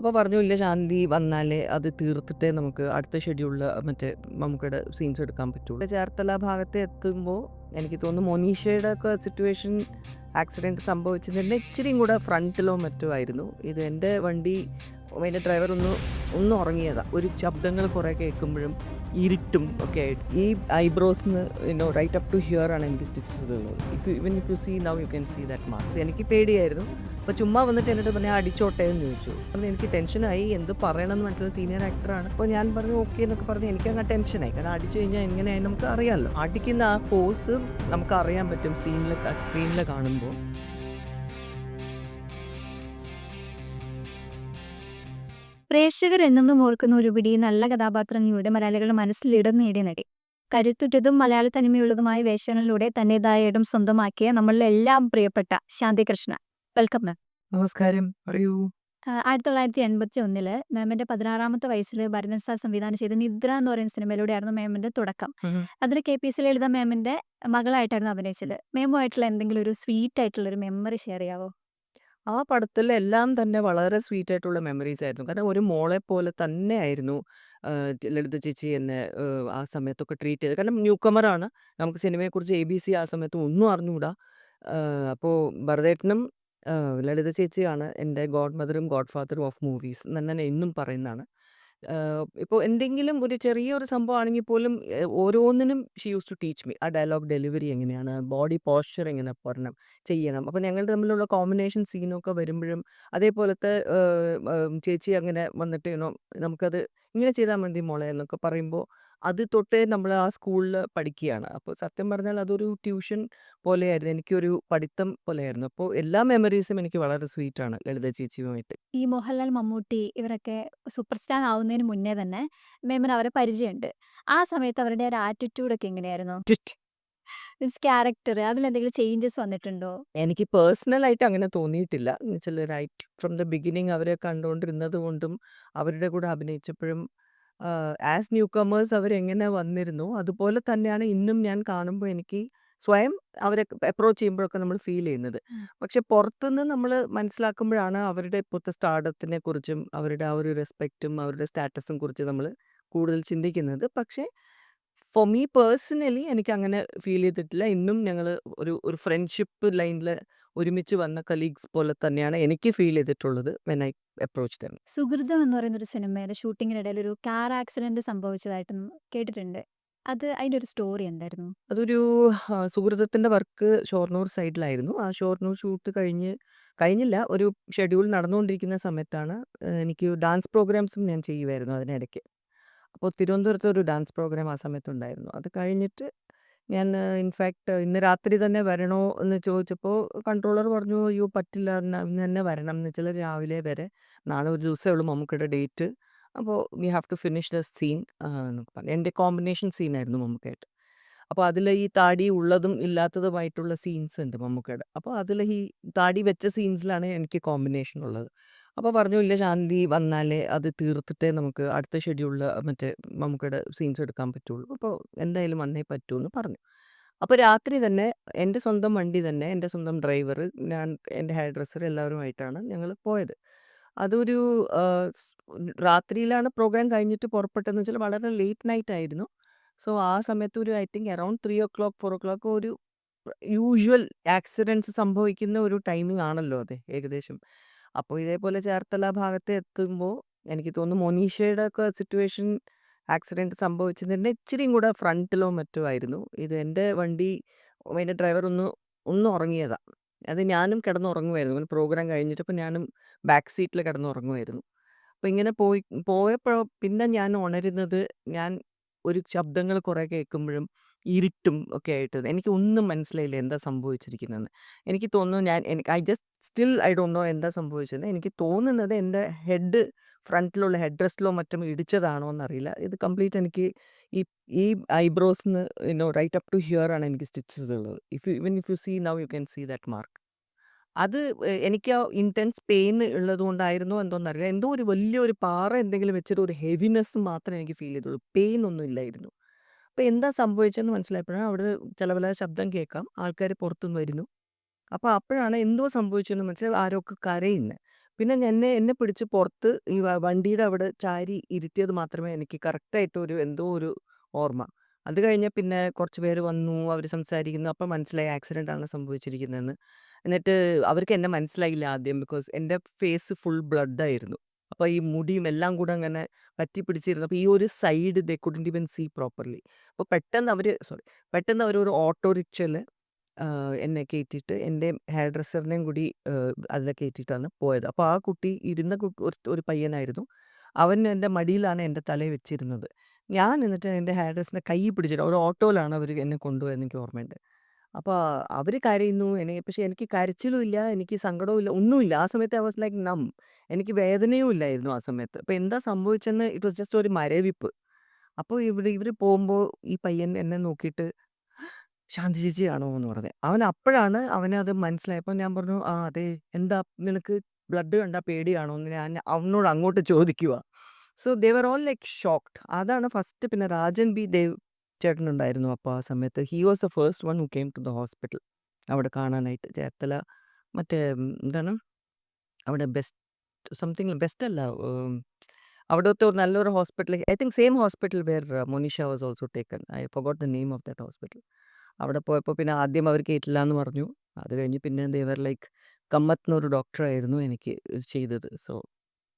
അപ്പോൾ പറഞ്ഞു ഇല്ല ശാന്തി വന്നാലേ അത് തീർത്തിട്ടേ നമുക്ക് അടുത്ത ഷെഡ്യൂളിൽ മറ്റേ മമ്മൂക്കയുടെ സീൻസ് എടുക്കാൻ പറ്റുള്ളൂ. ചേർത്തല ഭാഗത്ത് എത്തുമ്പോൾ എനിക്ക് തോന്നുന്നു മോനീഷയുടെ ഒക്കെ സിറ്റുവേഷൻ ആക്സിഡന്റ് സംഭവിച്ചതിന്റെ ഇച്ചിരിയും കൂടെ ഫ്രണ്ടിലോ മറ്റോ ആയിരുന്നു. ഇത് എന്റെ വണ്ടി അതിന്റെ ഡ്രൈവർ ഒന്ന് ഒന്ന് ഉറങ്ങിയതാ. ഒരു ശബ്ദങ്ങൾ കുറേ കേൾക്കുമ്പോഴും ഇരുട്ടും ഒക്കെ ആയിട്ട്. ഈ ഐബ്രോസിന് you know right up to here ആണ് എനിക്ക് സ്റ്റിച്ചസ് ഉള്ളത്. If even if you see now you can see that marks എനിക്ക് പേടിയായിരുന്നു. അപ്പോൾ ചുമ്മാ വന്നിട്ട് എന്നിട്ട് പറഞ്ഞാൽ അടിച്ചോട്ടെ എന്ന് ചോദിച്ചു. അപ്പം എനിക്ക് ടെൻഷനായി എന്ത് പറയണമെന്ന് മനസ്സിലായി. സീനിയർ ആക്ടറാണ് അപ്പോൾ ഞാൻ പറഞ്ഞു ഓക്കെ എന്നൊക്കെ പറഞ്ഞ്. എനിക്ക് അങ്ങ് ടെൻഷനായി കാരണം അടിച്ചു കഴിഞ്ഞാൽ എങ്ങനെയായി നമുക്ക് അറിയാമല്ലോ അടിക്കുന്ന ആ ഫോഴ്സ് നമുക്ക് അറിയാൻ പറ്റും. സീനിൽ സ്ക്രീനിൽ കാണുമ്പോൾ. പ്രേക്ഷകർ എന്നെന്നും ഓർക്കുന്ന ഒരു പിടി നല്ല കഥാപാത്രങ്ങളിലൂടെ മലയാളികളുടെ മനസ്സിൽ ഇടം നേടിയ നടി. കരുത്തുറ്റതും മലയാള തനിമയുള്ളതുമായ വേഷങ്ങളിലൂടെ തന്റേതായ ഇടം സ്വന്തമാക്കിയ നമ്മളെല്ലാം എല്ലാം പ്രിയപ്പെട്ട ശാന്തി കൃഷ്ണ വെൽക്കം മാം. നമസ്കാരം. പറയൂ. ആയിരത്തി തൊള്ളായിരത്തി എൺപത്തി ഒന്നിൽ മാമിന്റെ പതിനാറാമത്തെ വയസ്സിൽ ഭരണസാർ സംവിധാനം ചെയ്ത നിദ്ര എന്ന് പറയുന്ന സിനിമയിലൂടെയായിരുന്നു മാമിന്റെ തുടക്കം. അതിൽ കെ പി സി ലളിത മാമിന്റെ മകളായിട്ടായിരുന്നു അഭിനയിച്ചത്. മേമുമായിട്ടുള്ള എന്തെങ്കിലും ഒരു സ്വീറ്റ് ആയിട്ടുള്ള ഒരു മെമ്മറി ഷെയർ ചെയ്യാവോ? ആ പടത്തിൽ എല്ലാം തന്നെ വളരെ സ്വീറ്റ് ആയിട്ടുള്ള മെമ്മറീസ് ആയിരുന്നു. കാരണം ഒരു മോളെ പോലെ തന്നെ ആയിരുന്നു ലളിത ചേച്ചി എന്നെ ആ, സമയത്തൊക്കെ ട്രീറ്റ് ചെയ്തത്. കാരണം ന്യൂ കമറാണ് നമുക്ക് സിനിമയെക്കുറിച്ച് എ ബി സി ആ സമയത്ത് ഒന്നും അറിഞ്ഞുകൂടാ അപ്പോൾ ഭരതേട്ടനും ലളിത ചേച്ചിയാണ് എന്റെ ഗോഡ് മദറും ഗോഡ് ഫാദറും ഓഫ് മൂവീസ് എന്ന് തന്നെ എന്നും പറയുന്നതാണ്. ഇപ്പോൾ എന്തെങ്കിലും ഒരു ചെറിയൊരു സംഭവമാണെങ്കിൽ പോലും ഓരോന്നിനും she use to teach me ആ ഡയലോഗ് ഡെലിവറി എങ്ങനെയാണ്? ബോഡി പോസ്ചർ എങ്ങനെ പറഞ്ഞു ചെയ്യണം? അപ്പോൾ ഞങ്ങൾ തമ്മിലുള്ള കോമ്പിനേഷൻ സീനൊക്കെ വരുമ്പോഴും അതേപോലത്തെ ചേച്ചി അങ്ങനെ വന്നിട്ട് യുനോ നമുക്കത് ഇങ്ങനെ ചെയ്താൽ മതി മോളെ എന്നൊക്കെ പറയുമ്പോൾ അത് തൊട്ടേ നമ്മൾ ആ സ്കൂളിൽ പഠിക്കുകയാണ് അപ്പോൾ സത്യം പറഞ്ഞാൽ അതൊരു ട്യൂഷൻ പോലെയായിരുന്നു. എനിക്കൊരു പഠിത്തം പോലെയായിരുന്നു. അപ്പോൾ എല്ലാ മെമ്മറീസും എനിക്ക് വളരെ സ്വീറ്റാണ് ലളിത ചേച്ചിയുമായിട്ട്. ഈ മോഹൻലാൽ മമ്മൂട്ടി ഇവരൊക്കെ സൂപ്പർ സ്റ്റാർ ആവുന്നതിന് മുന്നേ തന്നെ മേമിന് അവരെ പരിചയമുണ്ട്. ആ സമയത്ത് അവരുടെ ഒരു ആറ്റിറ്റ്യൂഡ് ഒക്കെ എങ്ങനെയായിരുന്നു? മീൻസ് ക്യാരക്ടർ അതിൽ എന്തെങ്കിലും ചേഞ്ചസ് വന്നിട്ടുണ്ടോ? എനിക്ക് പേഴ്സണലായിട്ട് അങ്ങനെ തോന്നിയിട്ടില്ല. എന്നുവെച്ചാൽ റൈറ്റ് ഫ്രം ദ ബിഗിനിങ് അവരെ കണ്ടുകൊണ്ടിരുന്നത് കൊണ്ടും അവരുടെ കൂടെ അഭിനയിച്ചപ്പോഴും ആസ് ന്യൂ കമേഴ്സ് അവരെങ്ങനെ വന്നിരുന്നു. അതുപോലെ തന്നെയാണ് ഇന്നും ഞാൻ കാണുമ്പോൾ എനിക്ക് സ്വയം അവരെ അപ്രോച്ച് ചെയ്യുമ്പോഴൊക്കെ നമ്മൾ ഫീൽ ചെയ്യുന്നത്. പക്ഷെ പുറത്തുനിന്ന് നമ്മൾ മനസ്സിലാക്കുമ്പോഴാണ് അവരുടെ ഇപ്പോഴത്തെ സ്റ്റാർഡത്തിനെ കുറിച്ചും അവരുടെ ആ ഒരു റെസ്പെക്റ്റും അവരുടെ സ്റ്റാറ്റസും കുറിച്ച് നമ്മൾ കൂടുതൽ ചിന്തിക്കുന്നത്. പക്ഷേ ഫോർ മീ പേഴ്സണലി എനിക്ക് അങ്ങനെ ഫീൽ ചെയ്തിട്ടില്ല. ഇന്നും ഞങ്ങൾ ഒരു ഒരു ഫ്രണ്ട്ഷിപ്പ് ലൈനിൽ ഒരുമിച്ച് വന്ന കലീഗ്സ് പോലെ തന്നെയാണ് എനിക്ക് ഫീൽ ചെയ്തിട്ടുള്ളത് വെൻ ഐ അപ്രോച്ച് ദം സുഹൃതം എന്ന് പറയുന്ന ഒരു സിനിമയുടെ ഷൂട്ടിങ്ങിനിടയിൽ ഒരു കാർ ആക്സിഡന്റ് സംഭവിച്ചതായിട്ട് കേട്ടിട്ടുണ്ട്. അത് അതിന്റെ ഒരു സ്റ്റോറി എന്തായിരുന്നു? അതൊരു സുഹൃതത്തിന്റെ വർക്ക് ഷോർണൂർ സൈഡിലായിരുന്നു ആ ഷോർണൂർ ഷൂട്ട് കഴിഞ്ഞ് കഴിഞ്ഞില്ല. ഒരു ഷെഡ്യൂൾ നടന്നുകൊണ്ടിരിക്കുന്ന സമയത്താണ് എനിക്ക് ഡാൻസ് പ്രോഗ്രാംസും ഞാൻ ചെയ്യുമായിരുന്നു അതിനിടയ്ക്ക്. അപ്പോൾ തിരുവനന്തപുരത്ത് ഒരു ഡാൻസ് പ്രോഗ്രാം ആ സമയത്തുണ്ടായിരുന്നു. അത് കഴിഞ്ഞിട്ട് ഞാൻ ഇൻഫാക്ട് ഇന്ന് രാത്രി തന്നെ വരണോ എന്ന് ചോദിച്ചപ്പോൾ കൺട്രോളർ പറഞ്ഞു അയ്യോ പറ്റില്ല ഇന്ന് ഇന്ന് തന്നെ വരണം. എന്ന് വെച്ചാൽ രാവിലെ വരെ നാളെ ഒരു ദിവസമേ ഉള്ളൂ മമ്മൂക്കയുടെ ഡേറ്റ്. അപ്പോൾ we have to finish the scene എന്നൊക്കെ പറഞ്ഞു. എന്റെ കോമ്പിനേഷൻ സീനായിരുന്നു മമ്മൂക്കയായിട്ട്. അപ്പോൾ അതിൽ ഈ താടി ഉള്ളതും ഇല്ലാത്തതുമായിട്ടുള്ള സീൻസ് ഉണ്ട് മമ്മൂക്കയുടെ. അപ്പോൾ അതിൽ ഈ താടി വെച്ച സീൻസിലാണ് എനിക്ക് കോമ്പിനേഷൻ ഉള്ളത്. അപ്പോൾ പറഞ്ഞു ഇല്ല ശാന്തി വന്നാലേ അത് തീർത്തിട്ടേ നമുക്ക് അടുത്ത ഷെഡ്യൂളിൽ മറ്റേ മമ്മൂക്കയുടെ സീൻസ് എടുക്കാൻ പറ്റുള്ളൂ. അപ്പോൾ എന്തായാലും വന്നേ പറ്റൂ എന്ന് പറഞ്ഞു. അപ്പോൾ രാത്രി തന്നെ എന്റെ സ്വന്തം വണ്ടി തന്നെ എന്റെ സ്വന്തം ഡ്രൈവർ ഞാൻ എന്റെ ഹെയർ ഡ്രസ്സർ എല്ലാവരുമായിട്ടാണ് ഞങ്ങൾ പോയത്. അതൊരു രാത്രിയിലാണ് പ്രോഗ്രാം കഴിഞ്ഞിട്ട് പുറപ്പെട്ടതെന്ന് വെച്ചാൽ വളരെ ലേറ്റ് നൈറ്റ് ആയിരുന്നു. സോ ആ സമയത്ത് ഒരു I think around three o'clock four o'clock ഒരു യൂഷ്വൽ ആക്സിഡൻസ് സംഭവിക്കുന്ന ഒരു ടൈമിംഗ് ആണല്ലോ അതെ ഏകദേശം. അപ്പോൾ ഇതേപോലെ ചേർത്തല ഭാഗത്ത് എത്തുമ്പോൾ എനിക്ക് തോന്നുന്നു മൊനീഷയുടെ ഒക്കെ സിറ്റുവേഷൻ ആക്സിഡന്റ് സംഭവിച്ചതിന്റെ ഇച്ചിരിയും കൂടെ ഫ്രണ്ടിലോ മറ്റോ ആയിരുന്നു. ഇത് എന്റെ വണ്ടി അതിന്റെ ഡ്രൈവർ ഒന്ന് ഒന്ന് ഉറങ്ങിയതാണ് അത് ഞാനും കിടന്നുറങ്ങുമായിരുന്നു പ്രോഗ്രാം കഴിഞ്ഞിട്ടപ്പോൾ ഞാനും ബാക്ക് സീറ്റിൽ കിടന്നുറങ്ങുമായിരുന്നു അപ്പോൾ ഇങ്ങനെ പോയി പോയപ്പോൾ പിന്നെ ഞാൻ ഉണരുന്നത് ഞാൻ ഒരു ശബ്ദങ്ങൾ കുറേ കേൾക്കുമ്പോഴും ഇരുട്ടും ഒക്കെ ആയിട്ട് എനിക്ക് ഒന്നും മനസ്സിലായില്ല എന്താ സംഭവിച്ചിരിക്കുന്നതെന്ന്. എനിക്ക് തോന്നുന്നു ഞാൻ എനിക്ക് I just still I don't know എന്താ സംഭവിച്ചത് എനിക്ക് തോന്നുന്നത് എന്റെ ഹെഡ് ഫ്രണ്ടിലുള്ള ഹെഡ് റെസ്റ്റിലോ മറ്റും ഇടിച്ചതാണോ എന്നറിയില്ല. ഇത് കംപ്ലീറ്റ് എനിക്ക് ഈ ഈ ഐബ്രോസിന് you know right up to here ആണ് എനിക്ക് സ്റ്റിച്ചസ് ഉള്ളത്. If you even if you see now you can see that mark അത് എനിക്ക് ആ ഇന്റൻസ് പെയിൻ ഉള്ളത് കൊണ്ടായിരുന്നു എന്തോന്നറിയില്ല. എന്തോ ഒരു വലിയൊരു പാറ എന്തെങ്കിലും വെച്ചിട്ട് ഒരു ഹെവിനെസ് മാത്രമേ എനിക്ക് ഫീൽ ചെയ്തുള്ളൂ. പെയിൻ ഒന്നും ഇല്ലായിരുന്നു. അപ്പോൾ എന്താ സംഭവിച്ചതെന്ന് മനസ്സിലായപ്പോഴാണ് അവിടെ ചില പല ശബ്ദം കേൾക്കാം ആൾക്കാർ പുറത്തുനിന്ന് വരുന്നു അപ്പോൾ അപ്പോഴാണ് എന്തോ സംഭവിച്ചതെന്ന് മനസ്സിലായി ആരൊക്കെ കരയുന്നത് പിന്നെ എന്നെ എന്നെ പിടിച്ച് പുറത്ത് ഈ വണ്ടിയുടെ അവിടെ ചാരി ഇരുത്തിയത് മാത്രമേ എനിക്ക് കറക്റ്റായിട്ട് ഒരു എന്തോ ഒരു ഓർമ്മ. അത് കഴിഞ്ഞ് പിന്നെ കുറച്ച് പേര് വന്നു. അവർ സംസാരിക്കുന്നു. അപ്പം മനസ്സിലായി ആക്സിഡന്റ് ആണ് സംഭവിച്ചിരിക്കുന്നതെന്ന്. എന്നിട്ട് അവർക്ക് എന്നെ മനസ്സിലായില്ല ആദ്യം. ബിക്കോസ് എന്റെ ഫേസ് ഫുൾ ബ്ലഡ് ആയിരുന്നു. അപ്പൊ ഈ മുടിയും എല്ലാം കൂടെ അങ്ങനെ പറ്റി പിടിച്ചിരുന്നപ്പോൾ ഈ ഒരു side they couldn't even see properly. അപ്പോൾ പെട്ടെന്ന് അവർ സോറി പെട്ടെന്ന് അവർ ഒരു ഓട്ടോറിക്ഷയിൽ എന്നെ കയറ്റിയിട്ട് എന്റെ ഹെയർ ഡ്രസ്സറിനെയും കൂടി അതിൽ കയറ്റിയിട്ടാണ് പോയത്. അപ്പോൾ ആ കുട്ടി ഇരുന്ന ഒരു ഒരു പയ്യനായിരുന്നു. അവൻ എന്റെ മടിയിലാണ് എന്റെ തലയിൽ വെച്ചിരുന്നത്. ഞാൻ എന്നിട്ട് എന്റെ ഹെയർ ഡ്രസ്സിനെ കൈ പിടിച്ചിട്ട് ഒരു ഓട്ടോയിലാണ് അവർ എന്നെ കൊണ്ടുപോയത് എനിക്ക് ഓർമ്മയുണ്ട്. അപ്പൊ അവർ കരയുന്നു. എന്നെ പക്ഷെ എനിക്ക് കരച്ചിലും ഇല്ല. എനിക്ക് സങ്കടവും ഇല്ല. ഒന്നുമില്ല. ആ സമയത്ത് ഐ വാസ് ലൈക്ക് നം എനിക്ക് വേദനയും ഇല്ലായിരുന്നു ആ സമയത്ത്. അപ്പൊ എന്താ സംഭവിച്ചെന്ന് ഇറ്റ് വാസ് ജസ്റ്റ് ഒരു മരവിപ്പ്. അപ്പോൾ ഇവർ ഇവർ പോകുമ്പോ ഈ പയ്യൻ എന്നെ നോക്കിയിട്ട് "ശാന്തി ആണോ എന്ന് പറഞ്ഞത്. അവൻ അപ്പോഴാണ് അവനെ അത് മനസ്സിലായപ്പോൾ ഞാൻ പറഞ്ഞു, "ആ അതെ. എന്താ നിനക്ക് ബ്ലഡ് കണ്ടാ പേടിയാണോ?" എന്ന് ഞാൻ അവനോട് അങ്ങോട്ട് ചോദിക്കുക so they were all like shocked. അതാണ് ഫസ്റ്റ് പിന്നെ രാജൻ ബി ദേവ് ചേട്ടനുണ്ടായിരുന്നു അപ്പോൾ ആ സമയത്ത്. He was the first one who came to the hospital. അവിടെ കാണാനായിട്ട്. ചേർത്തല മറ്റേ എന്താണ് അവിടെ ബെസ്റ്റ് സംതിങ് ബെസ്റ്റ് അല്ല ഏഹ് അവിടുത്തെ ഒരു നല്ലൊരു hospital I think same hospital where Monisha was also taken. I forgot the name of that hospital. അവിടെ പോയപ്പോൾ പിന്നെ ആദ്യം അവർ കേട്ടില്ല എന്ന് പറഞ്ഞു. അത് കഴിഞ്ഞ് പിന്നെ ദേവർ ലൈക്ക് കമ്മത്ത് എന്നൊരു ഡോക്ടറായിരുന്നു എനിക്ക് ചെയ്തത്. So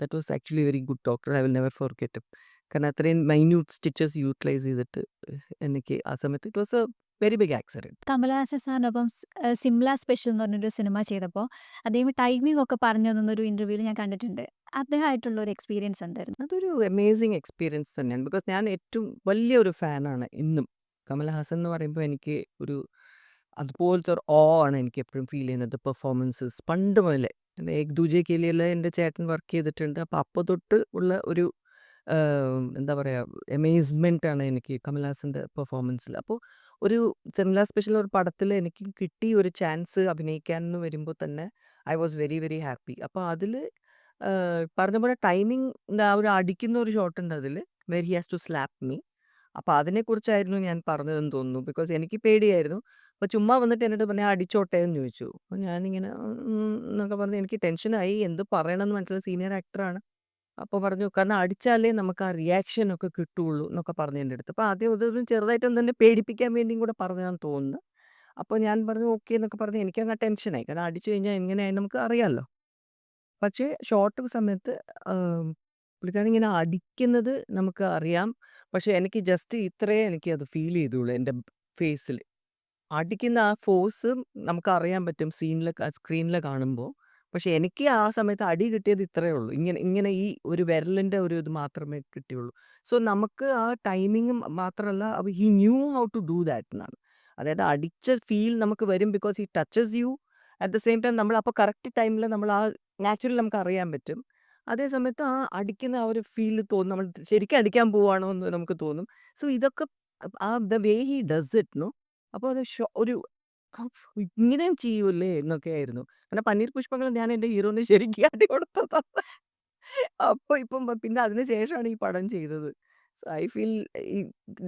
that was actually very good doctor. I will never forget. കാരണം അത്രയും മൈന്യൂട്ട് സ്റ്റിച്ചസ് യൂട്ടിലൈസ് ചെയ്തിട്ട് എനിക്ക് ആ സമയത്ത് it was a very big accident. Kamal Haasan സാറിനൊപ്പം Simla special എന്ന് പറഞ്ഞൊരു സിനിമ ചെയ്തപ്പോൾ അദ്ദേഹം ടൈമിംഗ് ഒക്കെ പറഞ്ഞു തന്നൊരു ഇന്റർവ്യൂവിൽ ഞാൻ കണ്ടിട്ടുണ്ട്. അദ്ദേഹമായിട്ടുള്ള ഒരു എക്സ്പീരിയൻസ് എന്തായിരുന്നു? അതൊരു അമേസിങ് എക്സ്പീരിയൻസ് തന്നെയാണ്. ബിക്കോസ് ഞാൻ ഏറ്റവും വലിയൊരു ഫാനാണ് ഇന്നും. കമലഹാസൻ എന്ന് പറയുമ്പോൾ എനിക്ക് ഒരു അതുപോലത്തെ ഒരു ഓ ആണ് എനിക്ക് എപ്പോഴും ഫീൽ ചെയ്യുന്നത്. പെർഫോമൻസസ് പണ്ട് മുതലേ. ഏക് ദൂജെ കെലിയിൽ എന്റെ ചേട്ടൻ വർക്ക് ചെയ്തിട്ടുണ്ട്. അപ്പോൾ അപ്പോൾ തൊട്ട് ഉള്ള ഒരു എന്താ പറയുക ആണ് എനിക്ക് കമലഹാസന്റെ പെർഫോമൻസിൽ. അപ്പോൾ ഒരു ചെമല സ്പെഷ്യൽ ഒരു പടത്തിൽ എനിക്ക് കിട്ടി ഒരു ചാൻസ് അഭിനയിക്കാൻ എന്ന് വരുമ്പോൾ തന്നെ I was very very happy. അപ്പോൾ അതിൽ പറഞ്ഞ പോലെ ടൈമിംഗ് എന്താ ഒരു അടിക്കുന്ന ഒരു ഷോട്ട് ഉണ്ട് അതിൽ. Where he has to slap me. അപ്പോൾ അതിനെക്കുറിച്ചായിരുന്നു ഞാൻ പറഞ്ഞതെന്ന് തോന്നുന്നു. ബിക്കോസ് എനിക്ക് പേടിയായിരുന്നു. അപ്പോൾ ചുമ്മാ വന്നിട്ട് എന്നോട് പറഞ്ഞു അടിച്ചോട്ടെ എന്ന് ചോദിച്ചു. അപ്പോൾ ഞാനിങ്ങനെ എന്നൊക്കെ പറഞ്ഞ് എനിക്ക് ടെൻഷനായി. എന്ത് പറയണമെന്ന് മനസ്സിലായി. സീനിയർ ആക്ടറാണ്. അപ്പോൾ പറഞ്ഞു കാരണം അടിച്ചാലേ നമുക്ക് ആ റിയാക്ഷൻ ഒക്കെ കിട്ടുള്ളൂ എന്നൊക്കെ പറഞ്ഞു എന്റെ അടുത്ത്. അപ്പോൾ ആദ്യം ഇതൊന്നും ചെറുതായിട്ടൊന്നും തന്നെ പേടിപ്പിക്കാൻ വേണ്ടിയും കൂടെ പറഞ്ഞാന്ന് തോന്നുന്നു. അപ്പോൾ ഞാൻ പറഞ്ഞു ഓക്കെ എന്നൊക്കെ പറഞ്ഞ് എനിക്കങ്ങ് ടെൻഷനായി. കാരണം അടിച്ചു കഴിഞ്ഞാൽ എങ്ങനെയായി നമുക്ക് അറിയാമല്ലോ പക്ഷേ ഷോർട്ട് സമയത്ത് പുള്ളിക്കാരൻ ഇങ്ങനെ അടിക്കുന്നത് നമുക്ക് അറിയാം. പക്ഷേ എനിക്ക് ജസ്റ്റ് ഇത്രയേ എനിക്ക് അത് ഫീൽ ചെയ്തുള്ളൂ എന്റെ ഫേസിൽ. അടിക്കുന്ന ആ ഫോഴ്സ് നമുക്ക് അറിയാൻ പറ്റും സീനിൽ സ്ക്രീനിൽ കാണുമ്പോൾ. പക്ഷേ എനിക്ക് ആ സമയത്ത് അടി കിട്ടിയത് ഇത്രയേ ഉള്ളൂ. ഇങ്ങനെ ഇങ്ങനെ ഈ ഒരു വിരലിന്റെ ഒരു ഇത് മാത്രമേ കിട്ടിയുള്ളൂ. സോ നമുക്ക് ആ ടൈമിങ് മാത്രമല്ല he knew how to do that എന്നാണ്. അതായത് അടിച്ച ഫീൽ നമുക്ക് വരും because he touches you at the same time നമ്മൾ അപ്പോൾ കറക്റ്റ് ടൈമിൽ നമ്മൾ ആ നാച്ചുറൽ നമുക്ക് അറിയാൻ പറ്റും. അതേ സമയത്ത് ആ അടിക്കുന്ന ആ ഒരു ഫീൽ തോന്നും. നമ്മൾ ശരിക്കും അടിക്കാൻ പോവാണോ എന്ന് നമുക്ക് തോന്നും. സോ ഇതൊക്കെ ആ the way he does it no അപ്പോൾ അത് ഒരു ഇങ്ങനെയും ചെയ്യൂല്ലേ എന്നൊക്കെ ആയിരുന്നു. കാരണം പന്നീർ പുഷ്പങ്ങൾ ഞാൻ എന്റെ ഹീറോന് ശരിക്കും അടി കൊടുത്തതാണ്. അപ്പോൾ ഇപ്പം പിന്നെ അതിന് ശേഷമാണ് ഈ പടം ചെയ്തത്. So I feel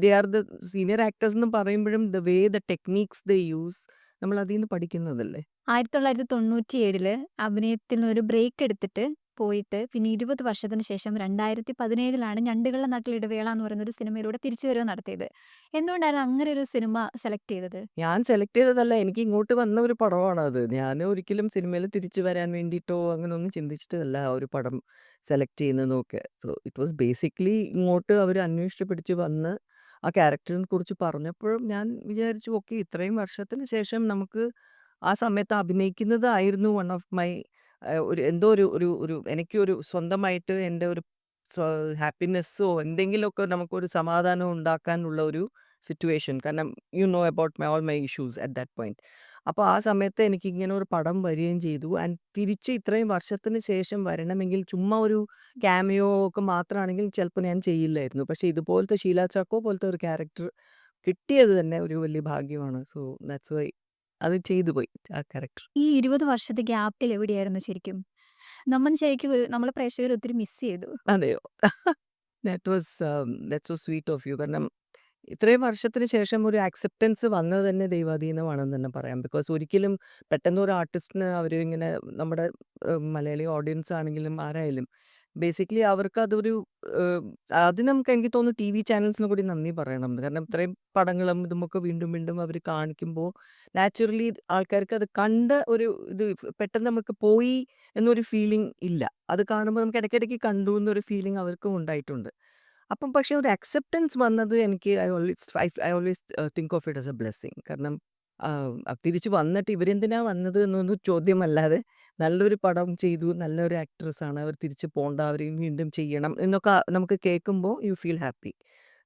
they are the senior actors എന്ന് പറയുമ്പോഴും the way the techniques the use നമ്മൾ അതിൽ നിന്ന് പഠിക്കുന്നതല്ലേ. 1997 അഭിനയത്തിൽ നിന്ന് ഒരു ബ്രേക്ക് എടുത്തിട്ട് പോയിട്ട് പിന്നെ 20 വർഷത്തിന് ശേഷം 2017ലാണ് ഞണ്ടുകളുടെ നാട്ടിൽ ഇടവേള എന്ന് പറയുന്ന ഒരു സിനിമയിലൂടെ തിരിച്ചു തിരിച്ചുവരവ് നടത്തിയത്. എന്തുകൊണ്ടാണ് അങ്ങനെ ഒരു സിനിമ സെലക്ട് ചെയ്തത്? ഞാൻ സെലക്ട് ചെയ്തതല്ല. എനിക്ക് ഇങ്ങോട്ട് വന്ന ഒരു പടമാണ് അത് ഞാൻ ഒരിക്കലും സിനിമയിൽ തിരിച്ചു വരാൻ വേണ്ടിയിട്ടോ അങ്ങനെയൊന്നും ചിന്തിച്ചിട്ടല്ല ഒരു പടം സെലക്ട് ചെയ്യുന്നതൊക്കെ. സോ ഇറ്റ് വാസ് ബേസിക്കലി ഇങ്ങോട്ട് അവർ അന്വേഷിച്ച് പിടിച്ച് വന്ന് ആ ക്യാരക്ടറിനെ കുറിച്ച് പറഞ്ഞപ്പോഴും ഞാൻ വിചാരിച്ചു ഓക്കെ ഇത്രയും വർഷത്തിന് ശേഷം നമുക്ക് ആ സമയത്ത് അഭിനയിക്കുന്നതായിരുന്നു വൺ ഓഫ് മൈ ഒരു എന്തോ ഒരു ഒരു ഒരു എനിക്കൊരു സ്വന്തമായിട്ട് എന്റെ ഒരു ഹാപ്പിനെസ്സോ എന്തെങ്കിലുമൊക്കെ നമുക്കൊരു സമാധാനം ഉണ്ടാക്കാനുള്ള ഒരു സിറ്റുവേഷൻ. കാരണം you know about my all my issues at that point. അപ്പോൾ ആ സമയത്ത് എനിക്ക് ഇങ്ങനെ ഒരു പടം വരികയും ചെയ്തു. ആൻഡ് തിരിച്ച് ഇത്രയും വർഷത്തിന് ശേഷം വരണമെങ്കിൽ ചുമ്മാ ഒരു ക്യാമിയോ ഒക്കെ മാത്രമാണെങ്കിൽ ചിലപ്പോൾ ഞാൻ ചെയ്യില്ലായിരുന്നു. പക്ഷേ ഇതുപോലത്തെ ഷീല ചാക്കോ പോലത്തെ ഒരു ക്യാരക്ടർ കിട്ടിയത് തന്നെ ഒരു വലിയ ഭാഗ്യമാണ്. സോ ദാറ്റ്സ് വൈ അത് ചെയ്തു പോയി ആ ക്യാരക്ടർ. ഈ 20 വർഷത്തെ ഗ്യാപ്പിൽ എവിടെയായിരുന്നു ശരിക്കും? നമ്മൾ ശരിക്കും ഒരു നമ്മളെ പ്രേക്ഷകർ ഒത്തിരി മിസ് ചെയ്തു. അതെയോ? That was that's so sweet of you. കാരണം ഇത്രയും വർഷത്തിന് ശേഷം ഒരു ആക്സെപ്റ്റൻസ് വന്നത് തന്നെ ദൈവാധീനമാണെന്ന് തന്നെ പറയാം. ബിക്കോസ് ഒരിക്കലും പെട്ടെന്ന് ഒരു ആർട്ടിസ്റ്റിന് അവരിങ്ങനെ നമ്മുടെ ഏഹ്, മലയാളി ഓഡിയൻസ് ആണെങ്കിലും ആരായാലും ബേസിക്കലി അവർക്ക് അതൊരു അതിന് നമുക്ക് എനിക്ക് തോന്നുന്നു ടി വി ചാനൽസിന് കൂടി നന്ദി പറയണം. കാരണം ഇത്രയും പടങ്ങളും ഇതുമൊക്കെ വീണ്ടും വീണ്ടും അവർ കാണിക്കുമ്പോൾ നാച്ചുറലി ആൾക്കാർക്ക് അത് കണ്ട ഒരു ഇത് പെട്ടെന്ന് നമുക്ക് പോയി എന്നൊരു ഫീലിംഗ് ഇല്ല. അത് കാണുമ്പോൾ നമുക്ക് ഇടയ്ക്കിടയ്ക്ക് കണ്ടു എന്നൊരു ഫീലിംഗ് അവർക്കും ഉണ്ടായിട്ടുണ്ട്. അപ്പം പക്ഷേ ഒരു അക്സെപ്റ്റൻസ് വന്നത് എനിക്ക് I always I always think of it as a blessing. കാരണം ആഹ്, തിരിച്ച് വന്നിട്ട് ഇവരെന്തിനാ വന്നത് എന്നൊന്നും ചോദ്യമല്ലാതെ നല്ലൊരു പടം ചെയ്തു, നല്ലൊരു ആക്ട്രസ് ആണ്, അവർ തിരിച്ച് പോണ്ട, അവർ വീണ്ടും ചെയ്യണം എന്നൊക്കെ നമുക്ക് കേൾക്കുമ്പോൾ യു ഫീൽ ഹാപ്പി.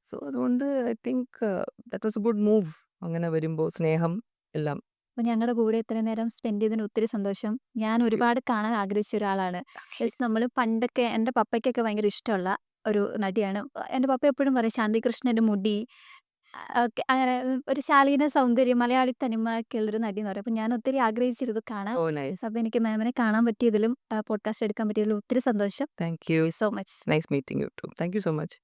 സോ അതുകൊണ്ട് I think that was a good move. അങ്ങനെ വരുമ്പോൾ സ്നേഹം എല്ലാം. അപ്പോൾ ഞങ്ങളുടെ കൂടെ ഇത്രയും നേരം സ്പെൻഡ് ചെയ്തതിന് ഒത്തിരി സന്തോഷം. ഞാൻ ഒരുപാട് കാണാൻ ആഗ്രഹിച്ച ഒരാളാണ്. യെസ് നമ്മൾ പണ്ടൊക്കെ എന്റെ പപ്പയ്ക്കൊക്കെ ഭയങ്കര ഇഷ്ടമുള്ള ഒരു നടിയാണ്. എന്റെ പപ്പ എപ്പോഴും പറയും ശാന്തികൃഷ്ണന്റെ മുടി അങ്ങനെ ഒരു ശാലീന സൗന്ദര്യം, മലയാളി നടി എന്ന് പറയും. അപ്പൊ ഞാൻ ഒത്തിരി ആഗ്രഹിച്ചിരുന്നു കാണാൻ. Oh nice. അപ്പോൾ എനിക്ക് മാമിനെ കാണാൻ പറ്റിയതിലും പോഡ്കാസ്റ്റ് എടുക്കാൻ പറ്റിയതിലും ഒത്തിരി സന്തോഷം. Thank you. So much. Nice meeting you too. Thank you so much.